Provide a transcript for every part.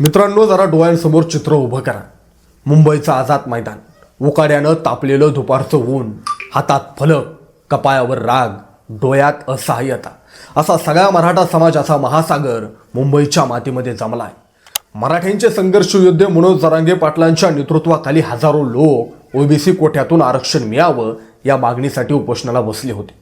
मित्रांनो जरा डोळ्यांसमोर चित्र उभं करा. मुंबईचं आझाद मैदान. उकाड्यानं तापलेलं दुपारचं ऊन हातात फलक कपाळावर राग डोळ्यात असहाय्यता असा सगळा मराठा समाजाचा महासागर मुंबईच्या मातीमध्ये जमला आहे मराठ्यांचे संघर्ष योद्धे मनोज जरांगे पाटलांच्या नेतृत्वाखाली हजारो लोक ओबीसी कोठ्यातून आरक्षण मिळावं या मागणीसाठी उपोषणाला बसले होते.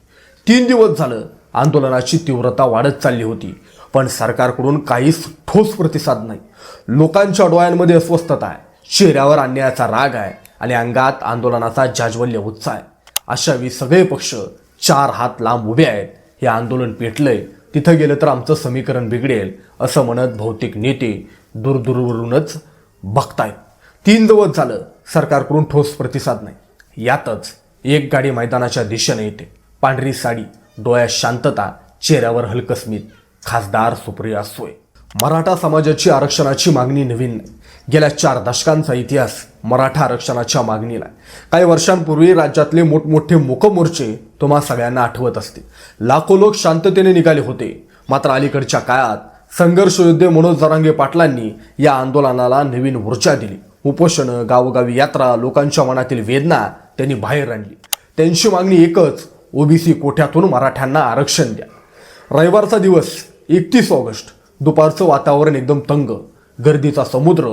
तीन दिवस झालं आंदोलनाची तीव्रता वाढत चालली होती. पण सरकारकडून काहीच ठोस प्रतिसाद नाही. लोकांच्या डोळ्यांमध्ये अस्वस्थता आहे. चेहऱ्यावर अन्यायाचा राग आहे आणि अंगात आंदोलनाचा जाज्वल्य उत्साह आहे. अशावेळी सगळे पक्ष चार हात लांब उभे आहेत. हे आंदोलन पेटलंय. तिथं गेलं तर आमचं समीकरण बिघडेल असं म्हणत भौतिक नेते दूरदूरवरूनच बघतायत. तीन दिवस झालं सरकारकडून ठोस प्रतिसाद नाही. यातच एक गाडी मैदानाच्या दिशेने येते. पांढरी साडी डोळ्यात शांतता चेहऱ्यावर हलकस्मित. खासदार सुप्रिया सोय मराठा समाजाची आरक्षणाची मागणी नवीन नाही. गेल्या चार दशकांचा इतिहास मराठा आरक्षणाच्या मागणीला आहे. काही वर्षांपूर्वी राज्यातले मोठमोठे मोर्चे तुम्हा सगळ्यांना आठवत असतील लाखो लोक शांततेने निघाले होते. मात्र अलीकडच्या काळात संघर्षयोद्धे मनोज जरांगे पाटलांनी या आंदोलनाला नवीन ऊर्जा दिली. उपोषणं गावोगावी यात्रा लोकांच्या मनातील वेदना त्यांनी बाहेर आणली. त्यांची मागणी एकच ओबीसी कोठ्यातून मराठ्यांना आरक्षण द्या. रविवारचा दिवस एकतीस ऑगस्ट दुपारचं वातावरण एकदम तंग गर्दीचा समुद्र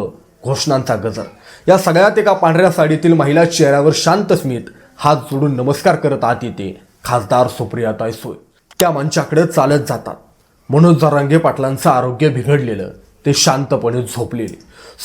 घोषणांचा गजर. या सगळ्यात एका पांढऱ्या साडीतील महिला चेहऱ्यावर शांत स्मित हात जोडून नमस्कार करत आत येते खासदार सुप्रियाताई सोय त्या मंचाकडे चालत जातात. मनोज जरांगे पाटलांचं आरोग्य बिघडलेलं ते शांतपणे झोपलेले.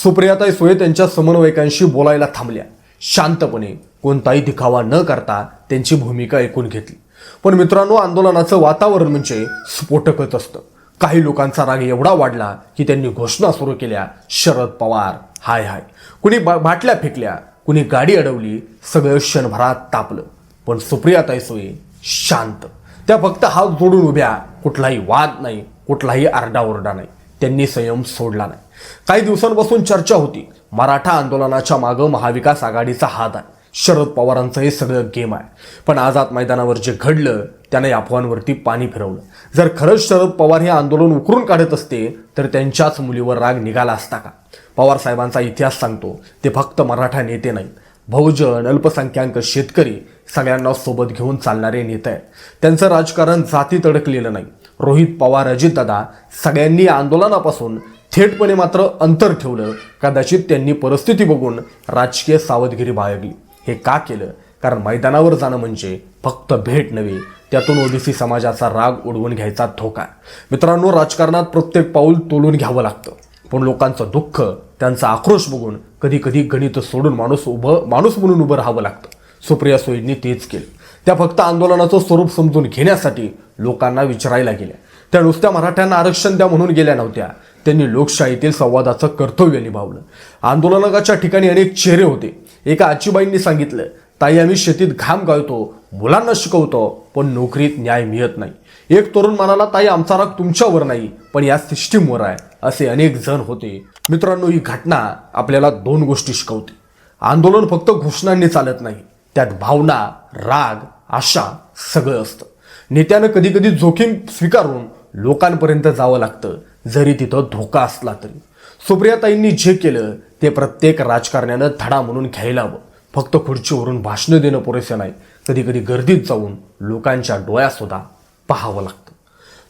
सुप्रियाताई सोय त्यांच्या समन्वयकांशी बोलायला थांबल्या. शांतपणे कोणताही दिखावा न करता त्यांची भूमिका ऐकून घेतली. पण मित्रांनो आंदोलनाचं वातावरण म्हणजे स्फोटकच असतं. काही लोकांचा राग एवढा वाढला की त्यांनी घोषणा सुरू केल्या शरद पवार हाय हाय. कुणी बा- बाटल्या फेकल्या कुणी गाडी अडवली सगळं क्षणभरात तापलं. पण सुप्रियाताई सोय शांत. त्या फक्त हात जोडून उभ्या कुठलाही वाद नाही कुठलाही आरडाओरडा नाही. त्यांनी संयम सोडला नाही. काही दिवसांपासून चर्चा होती. मराठा आंदोलनाच्या मागं महाविकास आघाडीचा हात आहे. शरद पवारांचं हे सगळं गेम आहे. पण आझाद मैदानावर जे घडलं त्याने अफवांवरती पाणी फिरवलं. जर खरंच शरद पवार हे आंदोलन उकरून काढत असते तर त्यांच्याच मुलीवर राग निघाला असता का? पवार साहेबांचा इतिहास सांगतो ते फक्त मराठा नेते नाहीत. बहुजन अल्पसंख्याक शेतकरी सगळ्यांना सोबत घेऊन चालणारे नेते आहेत. त्यांचं राजकारण जातीत अडकलेलं नाही. रोहित पवार अजितदादा सगळ्यांनी आंदोलनापासून थेटपणे मात्र अंतर ठेवलं. कदाचित त्यांनी परिस्थिती बघून राजकीय सावधगिरी बाळगली. हे का केलं? कारण मैदानावर जाणं म्हणजे फक्त भेट नव्हे त्यातून ओबीसी समाजाचा राग उडवून घ्यायचा धोका मित्रांनो राजकारणात प्रत्येक पाऊल तोलून घ्यावं लागतं. पण लोकांचं दुःख त्यांचा आक्रोश बघून कधी कधी गणित सोडून माणूस उभं माणूस म्हणून उभं राहावं लागतं. सुप्रिया सोयींनी तेच केलं. त्या फक्त आंदोलनाचं स्वरूप समजून घेण्यासाठी लोकांना विचारायला गेल्या. त्या नुसत्या मराठ्यांना आरक्षण द्या म्हणून गेल्या नव्हत्या. त्यांनी लोकशाहीतील संवादाचं कर्तव्य निभावलं. आंदोलनाच्या ठिकाणी अनेक चेहरे होते. एका आजीबाईंनी सांगितलं ताई आम्ही शेतीत घाम गाळतो मुलांना शिकवतो पण नोकरीत न्याय मिळत नाही. एक तरुण म्हणाला ताई आमचा राग तुमच्यावर नाही पण या सिस्टीमवर आहे. असे अनेक जण होते. मित्रांनो ही घटना आपल्याला दोन गोष्टी शिकवते. आंदोलन फक्त घोषणांनी चालत नाही त्यात भावना राग आशा सगळं असतं. नेत्यानं कधी कधी जोखीम स्वीकारून लोकांपर्यंत जावं लागतं जरी तिथं धोका असला तरी. सुप्रियाताईंनी जे केलं ते प्रत्येक राजकारण्यानं धडा म्हणून घ्यायला हवं. फक्त खुर्चीवरून भाषणं देणं पुरेसं नाही. कधी कधी गर्दीत जाऊन लोकांच्या डोळ्यासुद्धा पाहावं लागतं.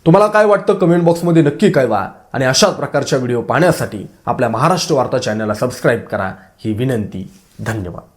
तुम्हाला काय वाटतं कमेंट बॉक्समध्ये नक्की कळवा आणि अशाच प्रकारच्या व्हिडिओ पाहण्यासाठी आपल्या महाराष्ट्र वार्ता चॅनलला सबस्क्राईब करा. ही विनंती. धन्यवाद.